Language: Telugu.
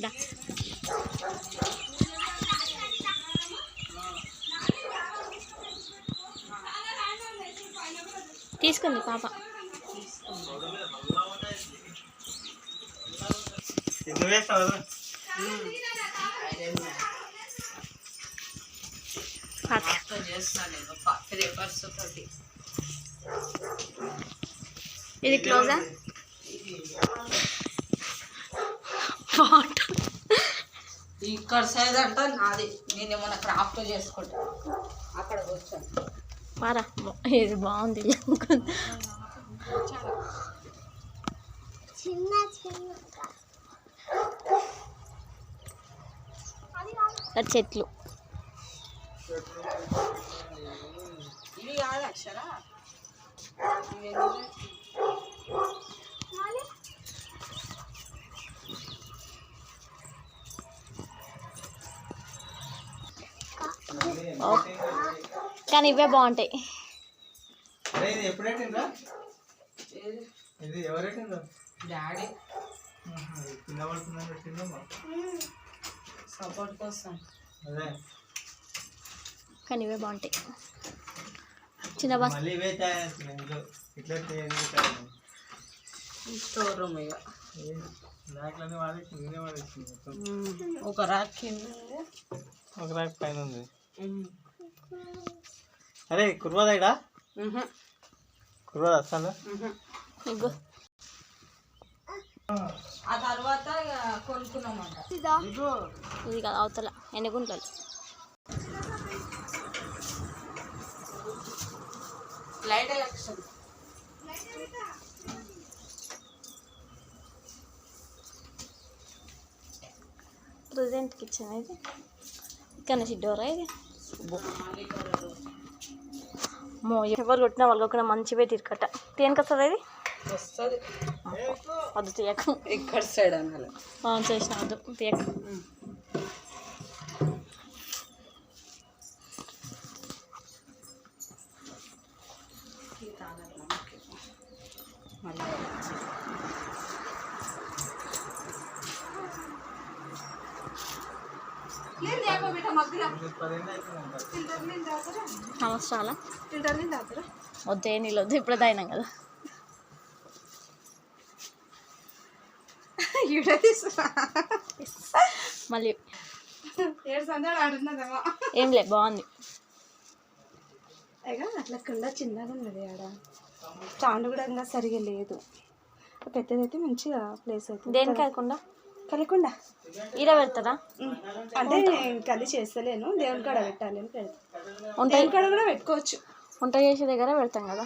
దా. తీసుకుంది పాప. ఇది క్లోజా వాటర్ ఇక్కడ సైడ్ అంట నాది నేను ఏమన్నా క్రాఫ్ట్ చేసుకుంటా అక్కడ కూర్చొని పారా ఇది బాగుంది అది చెట్లు ఇవి కాదు అక్షరా సపోర్ట్ కోసం. అదే. కానీ ఇవే బాగుంటాయి. చిన్న బస్ ఇవే స్టోర్ రూమ్ ఇక ఒక ర్యాక్ కింద. ఒక ర్యాక్ పైన ఉంది. అరే కుర్వాదాయిడా కుర్వాద అసలు ఆ తర్వాత కొనుక్కున్నామంట. ఇది. కాదు అవతల ఎన్నిగుంటలు లైట్ ఎలక్షన్ ప్రజెంట్ కిచెన్ ఇది. ఇక్కడ నుంచి డోరా ఇది మో ఎవరు కొట్టినా వాళ్ళు కొట్టినా మంచి పెట్టి ఇరుకట దేనికి వస్తుంది ఇది వస్తుంది వద్దు తీయక ఇక్కడ సైడ్ ఆన్ చేసిన వద్దు తీయక మళ్ళీ సంవత్సరాల వద్దు ఏ నీళ్ళు వద్దు ఇప్పుడు తాగినాం కదా. మళ్ళీ. ఏం లే బాగుంది. అట్లా కింద చిన్నగా ఉన్నది ఆడ. స్టాండ్ కూడా సరిగా లేదు. పెద్దదైతే మంచిగా ప్లేస్ అవుతుంది దేనికి కాకుండా? కలికుండా ఈడ పెడతారా. అంటే నేను కలి చేస్తలేను. దేవుని కాడ పెట్టాలి అని పెడతా. వంట దేవుని కాడ కూడా పెట్టుకోవచ్చు. వంట చేసే దగ్గర పెడతాం కదా?